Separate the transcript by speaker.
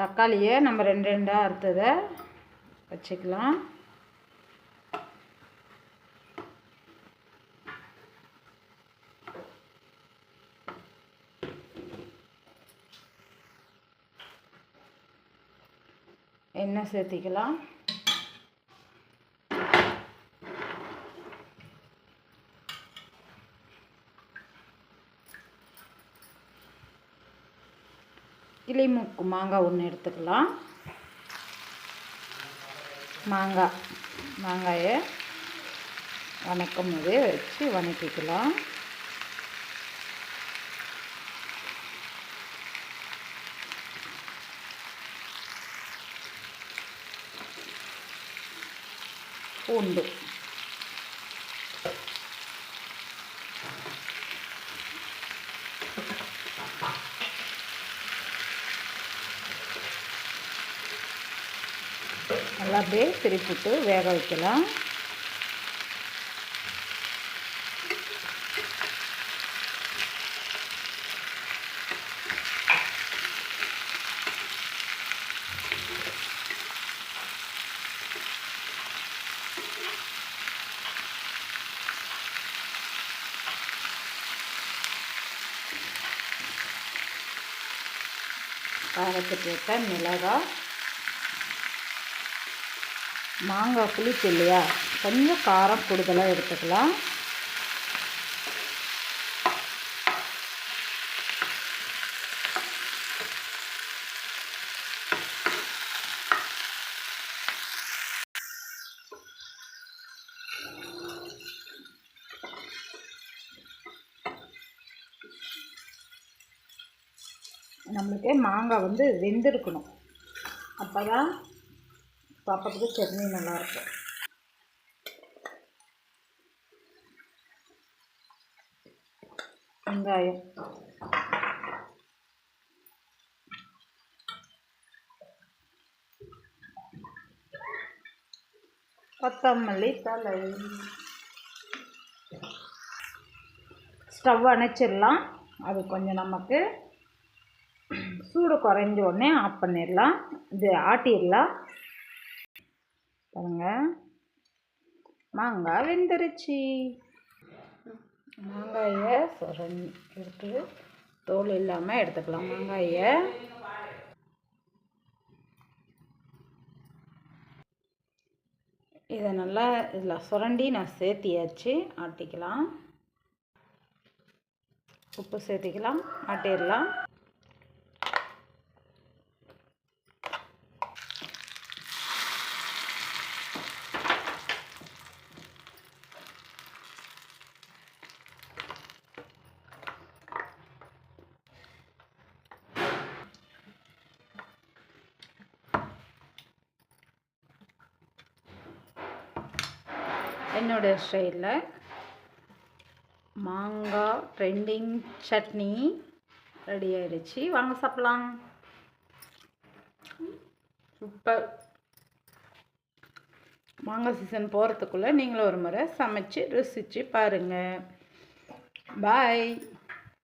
Speaker 1: தக்காளியை நம்ம ரெண்டு ரெண்டாக அறுத்ததை வச்சுக்கலாம். எண்ணெய் சேர்த்திக்கலாம். கிளிமூக்கு மாங்காய் ஒன்று எடுத்துக்கலாம். மாங்காய் மாங்காயை வணக்கும் போதே வச்சு வணக்கிக்கலாம். பூண்டு. நல்லா அப்படியே திருப்பிட்டு வேக வைக்கலாம். காரத்துக்கு ஏற்ற மிளகாய் மாங்காய் புளிச்சு இல்லையா? கொஞ்சம் காரம் கூடுதலாக எடுத்துக்கலாம். நம்மளுக்கு மாங்காய் வந்து வெந்திருக்கணும். அப்போ தான் சாப்பிட்றதுக்கு சட்னி நல்லாயிருக்கும் வெங்காயம். கொத்தமல்லி தலை ஸ்டவ் அணைச்சிடலாம். அது கொஞ்சம் நமக்கு சூடு குறைஞ்ச உடனே ஆஃப் பண்ணிடலாம். இது ஆட்டிடலாம். பாருங்க. மாங்காய் வெந்துருச்சு. மாங்காயை சுரண் எடுத்து தோல் இல்லாமல் எடுத்துக்கலாம். மாங்காயை. இதை நல்லா இதில் சுரண்டி நான் சேர்த்தியாச்சு ஆட்டிக்கலாம். உப்பு சேர்த்திக்கலாம் ஆட்டிடலாம். என்னுடைய ஸ்டைலில் மாங்காய் ட்ரெண்டிங் சட்னி ரெடி ஆயிடுச்சு. வாங்க சாப்பிட்லாம். சூப்பர். மாங்காய் சீசன் போகிறதுக்குள்ளே நீங்களும் ஒரு முறை சமைச்சு ருசித்து பாருங்கள் பாய்